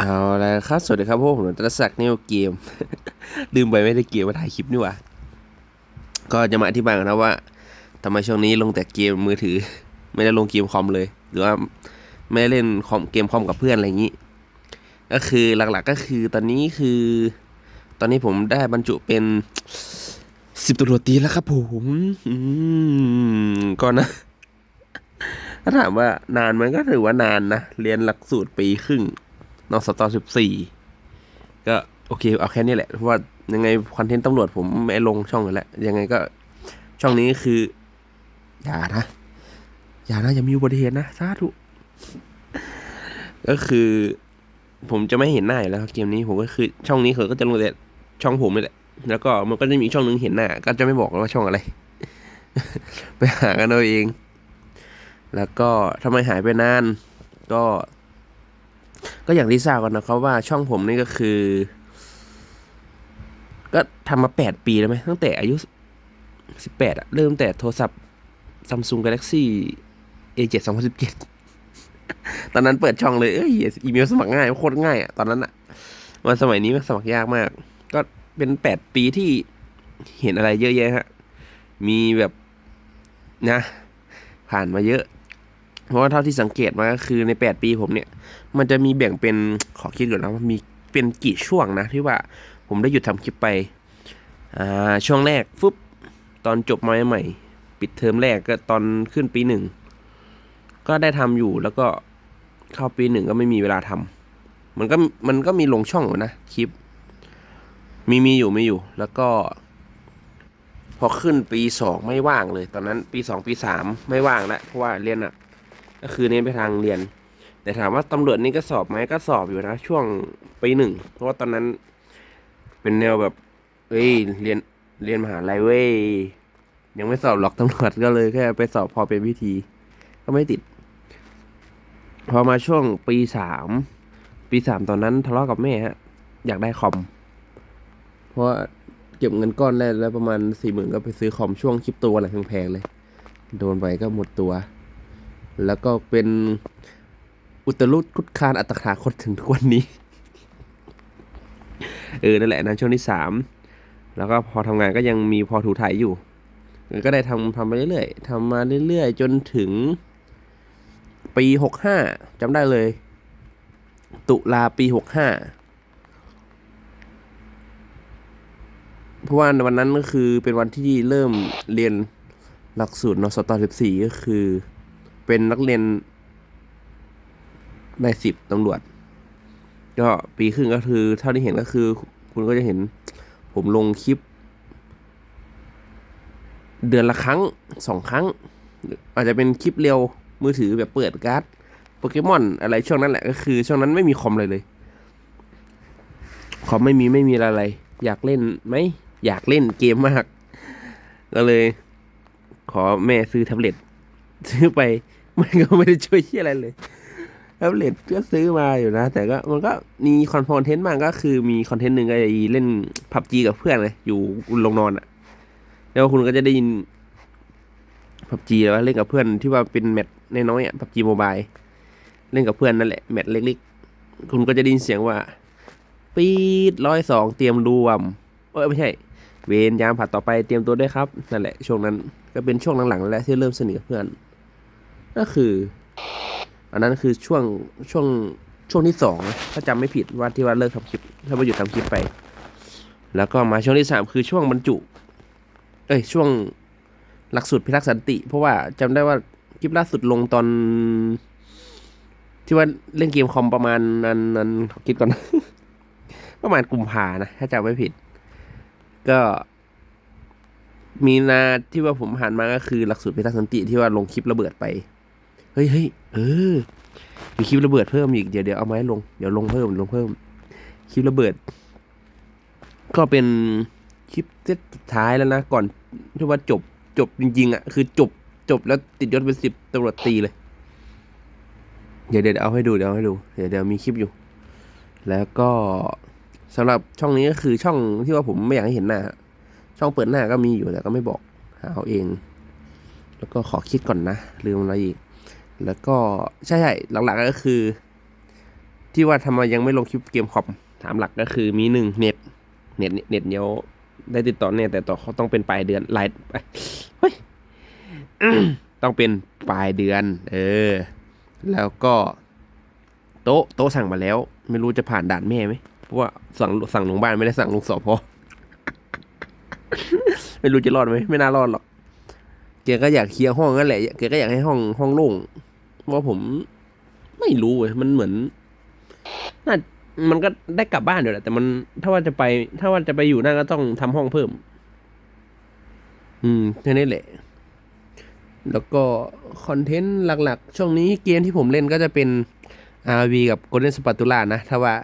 เอาละครับสวัสดีครับพวกผมตรศักดิ์นิวเกมลืมไปไม่ได้เกมมาถ่ายคลิปนี่ว่าก็จะมาอธิบายกันนะว่าทำไมช่วงนี้ลงแต่เกมมือถือ ไม่ได้ลงเกมคอมเลย หรือว่าไม่ได้เล่นคอมเกมคอมกับเพื่อนอะไรอย่างนี้ ก็คือหลักๆก็คือตอนนี้คือ ตอนนี้ผมได้บรรจุเป็นสิบตำรวจตีแล้วครับผมอืมก็นะถ้าถามว่านานมันก็ถือว่านานนะเรียนหลักสูตรปีครึ่ง นอกสตอสิบสี่ก็โอเคเอาแค่นี้แหละเพราะว่ายังไงคอนเทนต์ตำรวจผมไม่ลงช่องอยู่แล้ว ยังไงก็ช่องนี้คือ อย่านะ อย่านะ อย่ามีอุบัติเหตุนะสาธุก็คือ ผมจะไม่เห็นหน้าอยู่แล้วครับเกมนี้ผมก็คือช่องนี้เขาก็จะลงแต่ช่องผมนี่แหละ แล้วก็มันก็จะมีช่องนึงเห็นหน้า ก็จะไม่บอกว่าช่องอะไร ไปหากันเอาเอง แล้วก็ทำไมหายไปนาน ก็ ก็อย่างที่ทราบกันนะครับว่าช่องผมนี่ก็คือ ก็ทำมาแปดปีแล้วไหมตั้งแต่อายุสิบแปดอะเริ่มแต่โทรศัพท์ Samsung Galaxy A7 2017 ตอนนั้นเปิดช่องเลย เอ้ยอีเมลสมัครง่ายโคตรง่ายอะตอนนั้นอะวันสมัยนี้มันสมัครยากมาก ก็เป็นแปดปีที่เห็นอะไรเยอะแยะฮะ มีแบบนะ ผ่านมาเยอะ เพราะว่าเท่าที่สังเกตมาก็คือในแปดปีผมเนี่ย มันจะมีแบ่งเป็นขอคิดก่อนนะว่ามีเป็นกี่ช่วงนะที่ว่าผมได้หยุดทำคลิปไปอ่าช่วงแรกฟึบตอนจบมาใหม่ปิดเทอมแรกก็ตอนขึ้นปีหนึ่งก็ได้ทำอยู่แล้วก็เข้าปีหนึ่งก็ไม่มีเวลาทำมันก็มันก็มีลงช่องอยู่นะคลิป มีมีอยู่มีอยู่ แล้วก็ พอขึ้นปีสองไม่ว่างเลย ตอนนั้นปีสองปีสามไม่ว่างแล้วเพราะว่าเรียนอะ ก็คือเน้นไปทางเรียน แต่ถามว่าตำรวจนี่ก็สอบไหมก็สอบอยู่นะ ช่วงปีหนึ่ง เพราะว่าตอนนั้นเป็นแนวแบบเฮ้ยเรียนเรียนมหาลัยเว้ยยังไม่สอบหรอกตำรวจก็เลยแค่ไปสอบพอเป็นพิธี ก็ไม่ติด พอมาช่วงปีสามปีสามตอนนั้นทะเลาะกับแม่ฮะ อยากได้คอม เพราะเก็บเงินก้อนแรกแล้วประมาณสี่หมื่นก็ไปซื้อคอมช่วงคลิปตัวอะไรแพงๆเลย โดนไปก็หมดตัว แล้วก็เป็นอุตรุดคุดคานอัตถาคตถึงทุกวันนี้ เออ นั่นแหละนะช่วงที่สามแล้วก็พอทำงานก็ยังมีพอถูถ่ายอยู่ ก็ได้ทำทำไปเรื่อยๆทำมาเรื่อยๆ จนถึง ปีหกห้าจำได้เลย ตุลาปีหกห้าเพราะว่าวันนั้นก็คือเป็นวันที่เริ่มเรียนหลักสูตรนสตสิบสี่ก็คือ เป็นนักเรียนในสิบตำรวจ ก็ปีครึ่งก็คือ เท่าที่เห็นก็คือ คุณก็จะเห็น ผมลงคลิป เดือนละครั้งสองครั้ง อาจจะเป็นคลิปเร็วมือถือแบบเปิดการ์ดโปเกมอนอะไรช่วงนั้นแหละก็คือ ช่วงนั้นไม่มีคอมเลยเลยคอมไม่มีไม่มีอะไร อยากเล่นไหมอยากเล่นเกมมาก ก็เลย ขอแม่ซื้อแท็บเล็ตซื้อไป มันก็ไม่ได้ช่วยเหียอะไรเลยแท็บเล็ตก็ซื้อมาอยู่นะ แต่ก็มันก็มีคอนเทนต์มากก็คือมีคอนเทนต์หนึ่งไอ้เล่นพับจีกับเพื่อนเลยอยู่ลงนอนอะแล้วคุณก็จะได้ยินพับจีแล้วาเล่นกับเพื่อนที่ว่าเป็นแมตช์น้อยๆอะพับจีโมบายเล่นกับเพื่อนนั่นแหละแมตช์เล็กๆ คุณก็จะได้ยินเสียงว่า ปี๊ดร้อยสองเตรียมรวมเอ้ไม่ใช่ เวรยามผัดต่อไปเตรียมตัวด้วยครับ นั่นแหละช่วงนั้นก็เป็นช่วงหลังๆแล้วที่เริ่มสนิทกับเพื่อน ก็คือ อันนั้นคือช่วงช่วงช่วงที่สองถ้าจำไม่ผิดว่าที่ว่าเลิกทำคลิป ถ้ามาหยุดทำคลิปไป แล้วก็มาช่วงที่สามคือช่วงบรรจุ เอ้ยช่วงหลักสูตรพิทักษ์สันติ เพราะว่าจำได้ว่าคลิปล่าสุดลงตอน ที่ว่าเล่นเกมคอมประมาณนั้นนั้นคิดก่อน ประมาณกุมภานะ ถ้าจำไม่ผิด ก็มีนาที่ว่าผมผ่านมาก็คือหลักสูตรพิทักษ์สันติที่ว่าลงคลิประเบิดไป ฮ้ยเฮ้ยเออมีคลิประเบิดเพิ่มอีกเดี๋ยวเดี๋ยวเอาไม้ลงเดี๋ยวลงเพิ่มลงเพิ่มคลิประเบิด ก็เป็นคลิปเซตสุดท้ายแล้วนะก่อนที่ว่าจบจบจริงๆอะคือจบจบแล้วติดยศเป็นสิบตำรวจตีเลย เดี๋ยวเดี๋ยวเอาให้ดูเดี๋ยวเอาให้ดูเดี๋ยวเดี๋ยวมีคลิปอยู่ แล้วก็สำหรับช่องนี้ก็คือช่องที่ว่าผมไม่อยากให้เห็นหน้า ช่องเปิดหน้าก็มีอยู่แต่ก็ไม่บอกหาเอาเอง แล้วก็ขอคิดก่อนนะลืมอะไรอีก แล้วก็ใช่ใช่หลักๆก็คือ ที่ว่าทำไมยังไม่ลงคลิปเกมคอมถามหลักก็คือมีหนึ่งเน็ตเน็ตเน็ตเดียวได้ติดต่อเนี่ยแต่ต่อเขาต้องเป็นปลายเดือนรายเฮ้ยต้องเป็นปลายเดือน เออ แล้วก็ โต๊ะโต๊ะสั่งมาแล้ว ไม่รู้จะผ่านด่านแม่ไหมเพราะว่าสั่งสั่งลงบ้านไม่ได้สั่งลงสอพอไม่รู้จะรอดไหมไม่น่ารอดหรอกแกก็อยากเคลียร์ห้องนั่นแหละแกก็อยากให้ห้องห้องโล่ง ว่าผมไม่รู้เว้ยมันเหมือนน่ามันก็ได้กลับบ้านอยู่แหละแต่มันถ้าว่าจะไป ถ้าว่าจะไปอยู่นั่นก็ต้องทำห้องเพิ่ม อืมแค่นี้แหละ แล้วก็คอนเทนต์หลัก ๆ ช่วงนี้เกมที่ผมเล่นก็จะเป็น RV กับ Golden Spatula นะ ถ้าว่า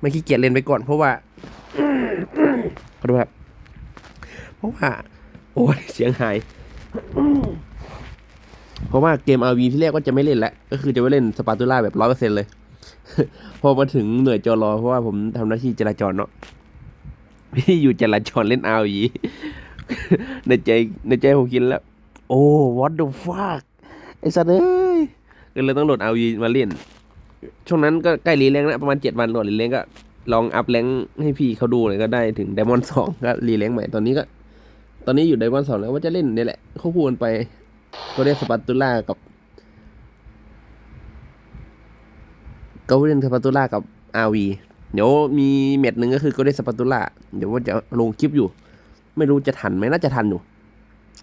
ไม่ขี้เกียจเล่นไปก่อนเพราะว่าขอโทษครับเพราะว่า โอ้ยเสียงหาย เพราะว่าเกม RV ที่แรกก็จะไม่เล่นแล้ว ก็คือจะไม่เล่นสปาตูล่าแบบร้อยเปอร์เซ็นเลย พอมาถึงหน่วยจอรอเพราะว่าผมทำหน้าที่จราจรเนาะพี่อยู่จราจรเล่น RV ในใจในใจผมคิดแล้ว โอ้ what the fuck ไอ้สัตว์เอ้ยก็เลยต้องโหลด RV มาเล่น ช่วงนั้นก็ใกล้รีแรงแล้วประมาณเจ็ดวันโหลดรีแรงก็ลองอัพแรงให้พี่เขาดูเลยก็ได้ถึงไดมอนด์สองก็รีแรงใหม่ตอนนี้ก็ ตอนนี้อยู่ไดมอนด์สองแล้วว่าจะเล่นนี่แหละเขาพูดกันไป ก็ได้สปาตูล่ากับก็เล่นสปาตูล่ากับอาวีเดี๋ยวมีเม็ดหนึ่งก็คือก็ได้สปาตูล่าเดี๋ยวว่าจะลงคลิปอยู่ ไม่รู้จะทันไหมน่าจะทันอยู่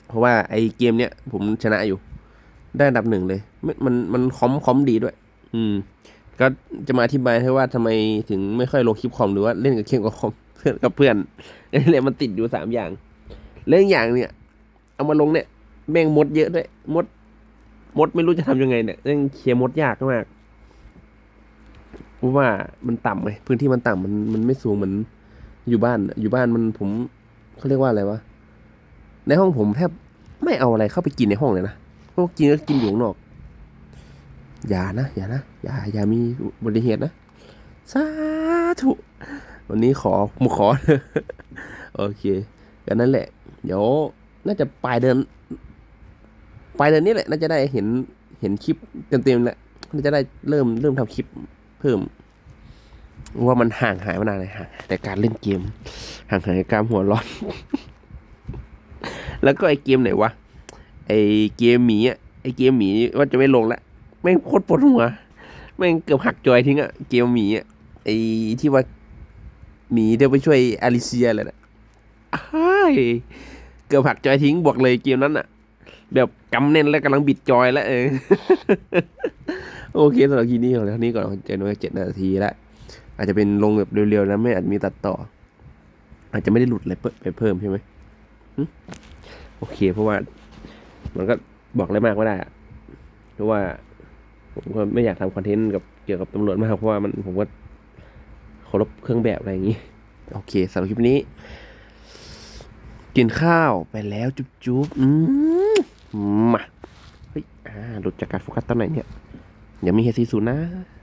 เพราะว่าไอเกมเนี้ยผมชนะอยู่ ได้อันดับหนึ่งเลยม,มันมันคอมคอมดีด้วย อืม ก็จะมาอธิบายให้ว่าทำไมถึงไม่ค่อยลงคลิปคอมหรือว่าเล่นกับเกมกับคอมเพื่อนกับเพื่อนนี่แหละมันติดอยู่สามอย่าง เรื่องอย่างเนี่ย เอามาลงเนี่ย แม่งมดเยอะด้วย มด มดไม่รู้จะทำยังไงเนี่ยเรื่องเคลียร์มดยากมากเพราะว่ามันต่ำไงพื้นที่มันต่ำมันมันไม่สูงเหมือนอยู่บ้าน อยู่บ้านมันผมเขาเรียกว่าอะไรวะในห้องผมแทบไม่เอาอะไรเข้าไปกินในห้องเลยนะเพราะว่ากินก็กินอยู่ข้างนอก อย่านะอย่านะอย่าอย่ามีอุบัติเหตุนะสาธุวันนี้ขอผมขอ โอเคกันนั่นแหละ เดี๋ยวน่าจะปลายเดือน ปลายเดือนนี้แหละน่าจะได้เห็นเห็นคลิปเต็มๆแหละน่าจะได้เริ่มเริ่มทำคลิปเพิ่ม ว่ามันห่างหายมานานเลยห่างแต่การเล่นเกม ห่างหายกการหัวร้อน แล้วก็ไอเกมไหนวะไอเกมหมีอะไอเกมหมีว่าจะไม่ลงละแม่งโคตรปวดหัวแม่งเกือบหักจอยทิ้งอะเกมหมีอะไอที่ว่าหมีเดี๋ยวไปช่วยอาริเซียเลยนะเกือบหักจอยทิ้งบอกเลยเกมนั้นอะ แบบกำแน่นแล้วกำลังบิดจอยแล้วเออโอเคสำหรับคลิปนี้ของเท่านี้ก่อนเจนไว้เจ็ดนาทีแล้วอาจจะเป็นลงแบบเร็วๆนะไม่อาจมีตัดต่อ อาจจะไม่ได้หลุดอะไรเพิ่มไปเพิ่มใช่ไหมโอเค เพราะว่า มันก็บอกอะไรมากไม่ได้เพราะว่า ผมก็ไม่อยากทำคอนเทนต์กับเกี่ยวกับตำรวจมากเพราะว่ามันผมก็เคารพเครื่องแบบอะไรอย่างนี้ โอเคสำหรับคลิปนี้ กินข้าวไปแล้วจุ๊บจุ๊บอืม มา เฮ้ย อ่า หลุดจากการโฟกัสตอนไหนเนี่ย อย่ามีเฮซีซูนะ